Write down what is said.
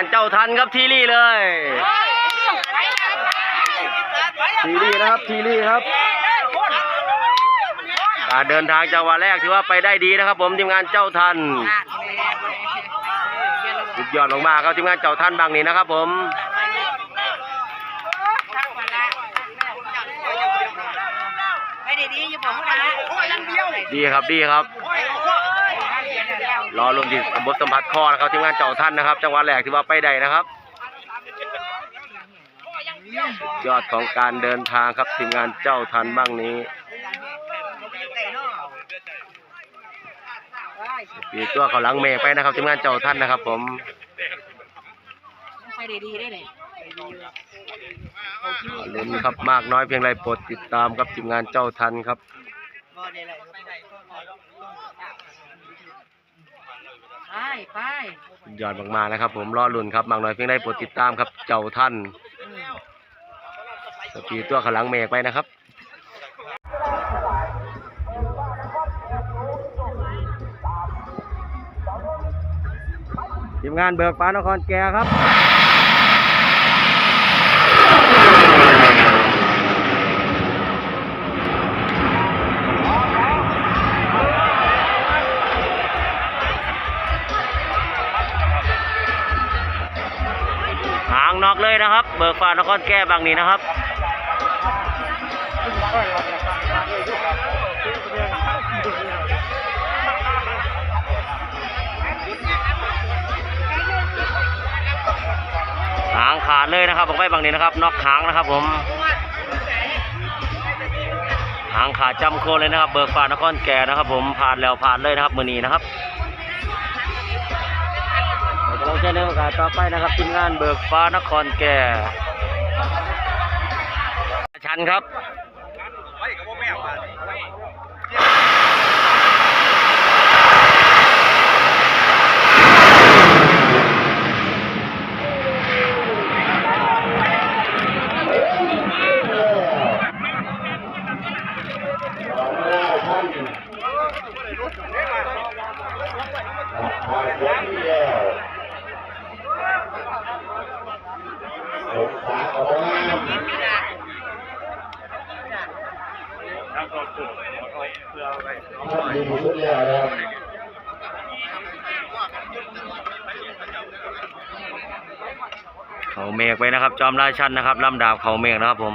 านเจ้าทันครับทีรี่เลยทีรี่นะครับทีรี่ครับ การเดินทางจังหวะแรกถือว่าไปได้ดีนะครับ ผมทีมงานเจ้าทันสุดยอดลงมากๆครับทีมงานเจ้าทันบางนี้นะครับ ผมไปดีๆอย่าบอกว่านะโอ้ยยังเดียวดีครับดีครับ รอลงที่บทสัมผัสคอนะครับทีมงานเจ้าทันนะครับ จังหวะแรกถือว่าไปได้นะครับ ยอดของการเดินทางครับทีมงานเจ้าทันบ้างนี้ปีตัวเขาหลังเมฆไปนะครับทีมงานเจ้าทันนะครับ ผมไปดีๆได้เลยลุ้นครับมากน้อยเพียงไรโปรดติดตามครับทีมงานเจ้าทันครับ ไปไปยอดมากๆนะครับผมรอลุ่นครับบางหน่อยเพียงได้โปรดติดตามครับ เจ้าท่านสปีตัวขลังเมกไปนะครับทีมงานเบิกฟ้านครแก่ครับ นอกเลยนะครับ เบิกฟ้านครแก้บางนี้นะครับหางขาดเลยนะครับบอกไว้บางนี้นะครับนอกหางนะครับผมหางขาดจำโคนเลยนะครับ เบิกฟ้านครแก่นะครับ ผมผ่านแล้วผ่านเลยนะครับมือนี้นะครับ เราจะลองใช้ในโอกาสต่อไปนะครับทีมงานเบิกฟ้านครแก่ชันครับ ครับเขาเมฆไว้นะครับ จอมราชันนะครับลำดาบเขาเมฆนะครับผม